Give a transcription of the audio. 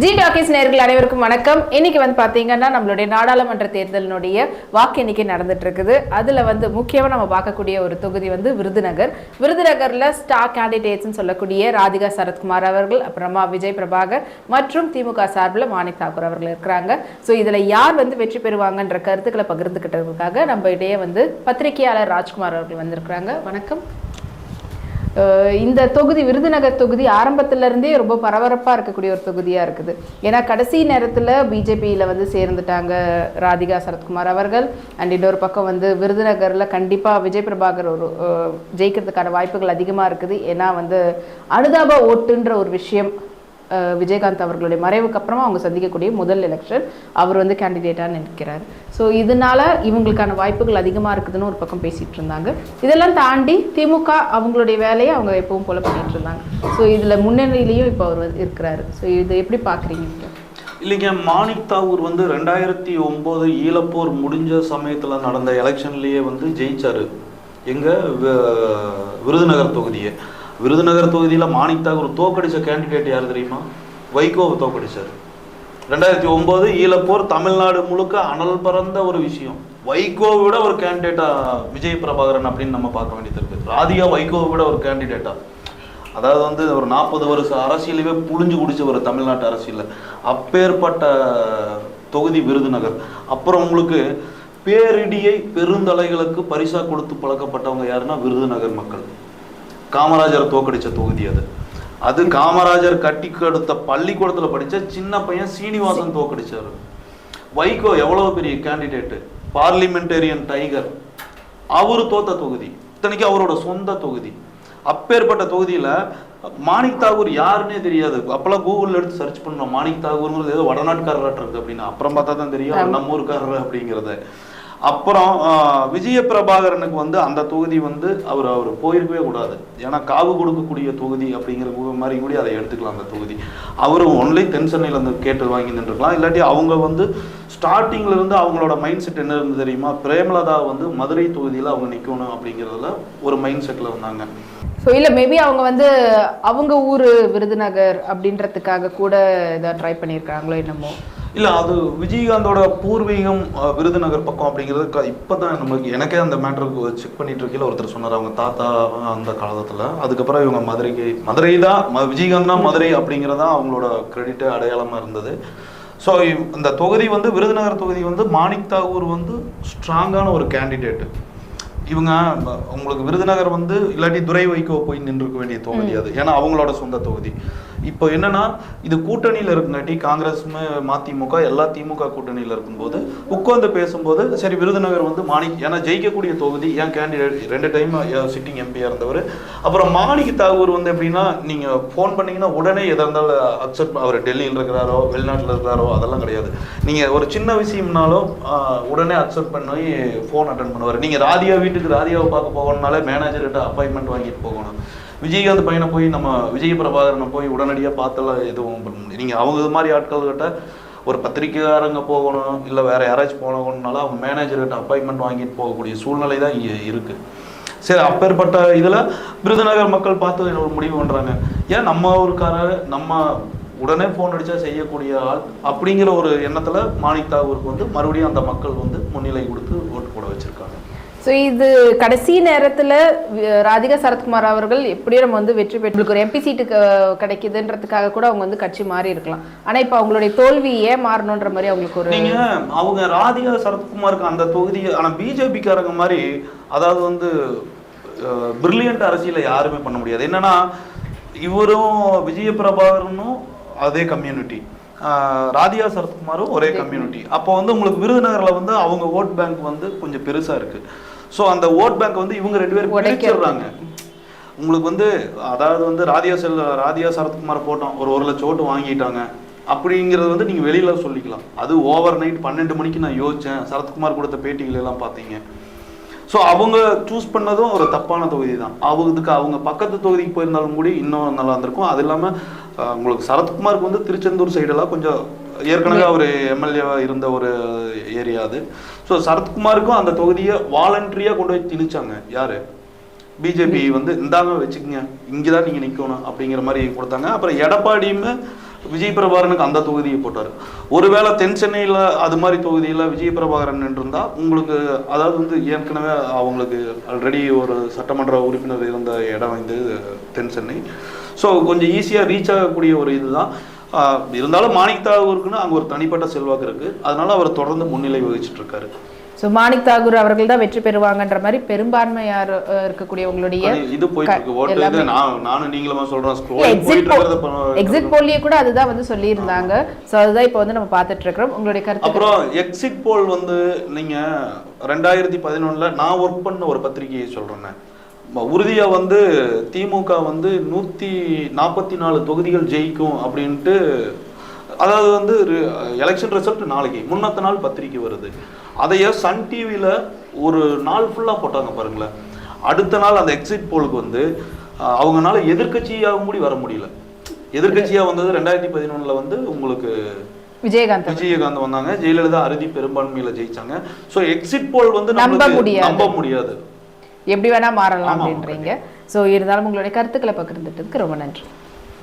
G talkies நேர்கள் அனைவருக்கும் வணக்கம். இன்னைக்கு வந்து பார்த்தீங்கன்னா நம்மளுடைய நாடாளுமன்ற தேர்தலினுடைய வாக்கு எண்ணிக்கை நடந்துட்டு இருக்குது. அதில் வந்து முக்கியமாக நம்ம பார்க்கக்கூடிய ஒரு தொகுதி வந்து விருதுநகர். விருதுநகரில் ஸ்டார் கேண்டிடேட்ஸ்னு சொல்லக்கூடிய ராதிகா சரத்குமார் அவர்கள் அப்புறமா விஜய் பிரபாகர் மற்றும் திமுக சார்பில் மாணிக் தாக்கூர் அவர்கள் இருக்கிறாங்க. ஸோ இதில் யார் வந்து வெற்றி பெறுவாங்கன்ற கருத்துக்களை பகிர்ந்துக்கிட்டதுக்காக நம்ம இடையே வந்து பத்திரிகையாளர் ராஜ்குமார் அவர்கள் வந்திருக்கிறாங்க. வணக்கம். இந்த தொகுதி விருதுநகர் தொகுதி ஆரம்பத்துல இருந்தே ரொம்ப பரபரப்பாக இருக்கக்கூடிய ஒரு தொகுதியாக இருக்குது. ஏன்னா கடைசி நேரத்தில் பிஜேபியில் வந்து சேர்ந்துட்டாங்க ராதிகா சரத்குமார் அவர்கள். அண்ட் இன்னொரு பக்கம் வந்து விருதுநகரில் கண்டிப்பாக விஜய் பிரபாகர் ஒரு ஜெயிக்கிறதுக்கான வாய்ப்புகள் அதிகமாக இருக்குது. ஏன்னா வந்து அனுதாப ஓட்டுன்ற ஒரு விஷயம் விஜயகாந்த் அவர்களுடைய மறைவுக்கு அப்புறமா அவங்க சந்திக்கக்கூடிய முதல் எலெக்ஷன் அவர் வந்து கேண்டிடேட்டாக நிற்கிறார். ஸோ இதனால இவங்களுக்கான வாய்ப்புகள் அதிகமாக இருக்குதுன்னு ஒரு பக்கம் பேசிட்டு இருந்தாங்க. இதெல்லாம் தாண்டி திமுக அவங்களுடைய வேலையை அவங்க எப்பவும் போல பண்ணிட்டு இருந்தாங்க. ஸோ இதில் முன்னணியிலையும் இப்போ அவர் இருக்கிறாரு. ஸோ இதை எப்படி பார்க்குறீங்க இல்லைங்க மாணிக் தாகூர் வந்து ரெண்டாயிரத்தி ஒம்பது ஈழப்போர் முடிஞ்ச சமயத்தில் நடந்த எலெக்ஷன்லேயே வந்து ஜெயிச்சாரு. எங்க விருதுநகர் தொகுதியை. விருதுநகர் தொகுதியில் மாணிக் தாகூர் தோக்கடிச்ச கேண்டிடேட் யார் தெரியுமா? வைகோவை தோக்கடிச்சார். ரெண்டாயிரத்தி ஒம்பது ஈழப்போர் தமிழ்நாடு முழுக்க அனல் பறந்த ஒரு விஷயம். வைகோவை விட ஒரு கேண்டிடேட்டா விஜய் பிரபாகரன் அப்படின்னு நம்ம பார்க்க வேண்டியது இருக்கு. ராதிகா வைகோவை விட ஒரு கேண்டிடேட்டா அதாவது வந்து ஒரு நாற்பது வருஷம் அரசியலையே புழிஞ்சு குடிச்ச ஒரு தமிழ்நாட்டு அரசியலில். அப்பேற்பட்ட தொகுதி விருதுநகர். அப்புறம் உங்களுக்கு பேரிடியை பெருந்தலைகளுக்கு பரிசா கொடுத்து பழக்கப்பட்டவங்க யாருன்னா விருதுநகர் மக்கள். காமராஜர் தோக்கடிச்ச தொகுதி அது. அது காமராஜர் கட்டி கொடுத்த பள்ளிக்கூடத்துல படிச்ச சின்ன பையன் சீனிவாசன் தோக்கடிச்சாரு. வைகோ எவ்வளவு பெரிய கேண்டிடேட் பார்லிமெண்டேரியன் டைகர் அவரு தோத்த தொகுதி. இத்தனைக்கு அவரோட சொந்த தொகுதி. அப்பேற்பட்ட தொகுதியில மாணிக் தாகூர் யாருன்னே தெரியாது. அப்பெல்லாம் கூகுள்ல எடுத்து சர்ச் பண்ணோம் மாணிக் தாகூர்ங்கிறது ஏதோ வடநாட்டுக்காரராட்டு இருக்கு அப்படின்னு. அப்புறம் பார்த்தா தான் தெரியும். நம்ம ஊருக்காரர் அப்படிங்கிறத. அப்புறம் ஆஹ், விஜய பிரபாகரனுக்கு வந்து அந்த தொகுதி வந்து அவர் அவர் போயிருக்கவே கூடாது. ஏன்னா காவு கொடுக்கக்கூடிய தொகுதி அப்படிங்கிற மாதிரி கூட அதை எடுத்துக்கலாம் அந்த தொகுதி. அவர் ஒன்லி தென் சென்னையில் அந்த கேட்டு வாங்கி நின்றுக்கலாம் இல்லாட்டி அவங்க வந்து ஸ்டார்டிங்ல இருந்து அவங்களோட மைண்ட் செட் என்ன இருந்து தெரியுமா? பிரேமலதா வந்து மதுரை தொகுதியில் அவங்க நிற்கணும் அப்படிங்கிறதுல ஒரு மைண்ட் செட்டில் வந்தாங்க. ஸோ இல்லை மேபி அவங்க வந்து அவங்க ஊர் விருதுநகர் அப்படின்றதுக்காக கூட இதை ட்ரை பண்ணியிருக்காங்களோ என்னமோ. இல்லை அது விஜயகாந்தோட பூர்வீகம் விருதுநகர் பக்கம் அப்படிங்கிறது க- இப்பதான் நமக்கு எனக்கே அந்த மேட்டருக்கு செக் பண்ணிட்டு இருக்கையில் ஒருத்தர் சொன்னார் அவங்க தாத்தா அந்த காலத்தில். அதுக்கப்புறம் இவங்க மதுரைக்கு மதுரை தான் விஜயகாந்த் தான் மதுரை அப்படிங்கிறதா அவங்களோட கிரெடிட் அடையாளமாக இருந்தது. ஸோ இந்த தொகுதி வந்து விருதுநகர் தொகுதி வந்து மாணிக் தாகூர் வந்து ஸ்ட்ராங்கான ஒரு கேண்டிடேட்டு இவங்க உங்களுக்கு விருதுநகர் வந்து இல்லாட்டி துரை வைகோ போய் நின்றுக்க வேண்டிய தொகுதி அது. ஏன்னா அவங்களோட சொந்த தொகுதி. இப்போ என்னன்னா இது கூட்டணியில் இருக்குங்காட்டி காங்கிரஸ் மதிமுக எல்லா திமுக கூட்டணியில் இருக்கும்போது உட்கார்ந்து பேசும்போது சரி விருதுநகர் வந்து மாணிக் ஏன்னா ஜெயிக்கக்கூடிய தொகுதி ஏன் கேண்டிடேட் ரெண்டு டைம் சிட்டிங் எம்பியாக இருந்தவர். அப்புறம் மாணிக் தாகூர் வந்து எப்படின்னா நீங்கள் ஃபோன் பண்ணீங்கன்னா உடனே எதாக இருந்தாலும் அக்செப்ட் அவர் டெல்லியில் இருக்கிறாரோ வெளிநாட்டில் இருக்கிறாரோ அதெல்லாம் கிடையாது. நீங்கள் ஒரு சின்ன விஷயம்னாலும் உடனே அக்செப்ட் பண்ணி ஃபோன் அட்டன் பண்ணுவார். நீங்கள் ராதியா வீட்டுக்கு ராதியாவை பார்க்க போகணும்னாலே மேனேஜர்கிட்ட அப்பாயின்மெண்ட் வாங்கிட்டு போகணும். விஜயகாந்த் பையனை போய் நம்ம விஜய் பிரபாகரனை போய் உடனடியாக பார்த்தெல்லாம் எதுவும் பண்ண முடியும் நீங்கள் அவங்க இது மாதிரி ஆட்கள்கிட்ட ஒரு பத்திரிக்கைக்காரங்க போகணும் இல்லை வேற யாராச்சும் போகணும்னால அவங்க மேனேஜர்கிட்ட அப்பாயின்மெண்ட் வாங்கிட்டு போகக்கூடிய சூழ்நிலை தான் இங்கே இருக்குது சரி அப்பேற்பட்ட இதில் விருதுநகர் மக்கள் பார்த்து ஒரு முடிவு பண்ணுறாங்க ஏன் நம்ம ஊருக்காரர் நம்ம உடனே ஃபோன் அடித்தா செய்யக்கூடிய ஆள் அப்படிங்கிற ஒரு எண்ணத்தில் மாணிக் தாகூருக்கு வந்து மறுபடியும் அந்த மக்கள் வந்து முன்னிலை கொடுத்து ஓட்டு போட வச்சுருக்காங்க. ஸோ இது கடைசி நேரத்துல ராதிகா சரத்குமார் அவர்கள் எப்படியும் நம்ம வந்து வெற்றி பெற்று ஒரு எம்பி சீட்டு கிடைக்குதுன்றதுக்காக கூட அவங்க வந்து கட்சி மாறி இருக்கலாம். ஆனா இப்போ அவங்களுடைய தோல்வி ஏன் மாறணுன்ற மாதிரி அவங்களுக்கு ஒரு அவங்க ராதிகா சரத்குமாருக்கு அந்த தொகுதி ஆனா பிஜேபிக்காரங்க மாதிரி அதாவது வந்து பிரில்லியன்ட் அரசியலை யாருமே பண்ண முடியாது. என்னன்னா இவரும் விஜய பிரபாகரனும் அதே கம்யூனிட்டி ராதிகா சரத்குமாரும் ஒரே கம்யூனிட்டி அப்போ வந்து உங்களுக்கு விருதுநகர்ல வந்து அவங்க ஓட் பேங்க் வந்து கொஞ்சம் பெருசா இருக்கு. ஸோ அந்த ஓட் பேங்க் வந்து இவங்க ரெண்டு பேரும் உடைக்க பிரிச்சிடுறாங்க. உங்களுக்கு வந்து அதாவது வந்து ராதியா செல் ராதியா சரத்குமார் போட்டோம் ஒரு ஒரு லட்சம் ஓட்டு வாங்கிட்டாங்க. அப்படிங்கிறது வந்து நீங்கள் வெளியில் சொல்லிக்கலாம். அது ஓவர் நைட் பன்னெண்டு மணிக்கு நான் யோசித்தேன் சரத்குமார் கொடுத்த பேட்டிகள் எல்லாம் பார்த்தீங்க. ஸோ அவங்க சூஸ் பண்ணதும் ஒரு தப்பான தொகுதி தான் அவங்களுக்கு அவங்க பக்கத்து தொகுதிக்கு போயிருந்தாலும் கூட இன்னும் நல்லா இருந்திருக்கும். அது இல்லாமல் உங்களுக்கு சரத்குமாருக்கு வந்து திருச்செந்தூர் சைடெல்லாம் கொஞ்சம் ஏற்கனவே அவர் எம்எல்ஏவா இருந்த ஒரு ஏரியா அது. ஸோ சரத்குமாருக்கும் அந்த தொகுதியை வாலண்டரியாக கொண்டு போய் திணிச்சாங்க. யாரு? பிஜேபி வந்து இந்தாங்க வச்சுக்கோங்க. இங்கே தான் நீங்கள் நிற்கணும் அப்படிங்கிற மாதிரி கொடுத்தாங்க. அப்புறம் எடப்பாடியுமே விஜய் பிரபாகரனுக்கு அந்த தொகுதியை போட்டார். ஒருவேளை தென் சென்னையில் அது மாதிரி தொகுதியில் விஜய் பிரபாகரன் இருந்தால் உங்களுக்கு அதாவது வந்து ஏற்கனவே அவங்களுக்கு ஆல்ரெடி ஒரு சட்டமன்ற உறுப்பினர் இருந்த இடம் வந்து தென் சென்னை. ஸோ கொஞ்சம் ஈஸியாக ரீச் ஆகக்கூடிய ஒரு இதுதான். இருந்தாலும் மாணிக் தாகூருக்குன்னு அங்கே ஒரு தனிப்பட்ட செல்வாக்கு இருக்குது அதனால அவர் தொடர்ந்து முன்னிலை வகிச்சிட்டு இருக்காரு ஸோ மாணிக் தாகூர் அவர்கள் தான் வெற்றி பெறுவாங்கன்ற மாதிரி பெரும்பான்மையார் இருக்கக்கூடிய உங்களுடைய இது போயிட்டு இருக்கு ஓட்டு நான் நானும் நீங்களுமா ப- எக்ஸிட் போல்லியே கூட அதுதான் வந்து சொல்லியிருந்தாங்க. ஸோ அதுதான் இப்போ வந்து நம்ம பார்த்துட்டு இருக்கிறோம் உங்களுடைய கருத்து அப்புறம் எக்ஸிட் போல் வந்து நீங்க ரெண்டாயிரத்தி பதினொன்னுல நான் ஒர்க் பண்ண ஒரு பத்திரிகையை சொல்றேன். உறுதியா வந்து திமுக வந்து நூத்தி நாற்பத்தி நாலு தொகுதிகள் ஜெயிக்கும் அப்படின்ட்டு அதாவது வந்து எலெக்ஷன் ரிசல்ட் நாளைக்கு முன்னத்த நாள் பத்திரிக்கை வருது. அதைய சன் டிவியில ஒரு நாள் ஃபுல்லா போட்டாங்க பாருங்களேன். அடுத்த நாள் அந்த எக்ஸிட் போலுக்கு வந்து அவங்கனால எதிர்க்கட்சியாக கூடி வர முடியல. எதிர்க்கட்சியா வந்தது ரெண்டாயிரத்தி பதினொன்னுல வந்து உங்களுக்கு விஜயகாந்த். விஜயகாந்த் வந்தாங்க. ஜெயலலிதா அறுதி பெரும்பான்மையில ஜெயிச்சாங்க. சோ எக்ஸிட் போல் வந்து நம்ப முடியாது. எப்படி வேணா மாறலாம் அப்படின்றீங்க. ஸோ இருந்தாலும் உங்களுடைய கருத்துக்களை பகிர்ந்துட்டதுக்கு ரொம்ப நன்றி.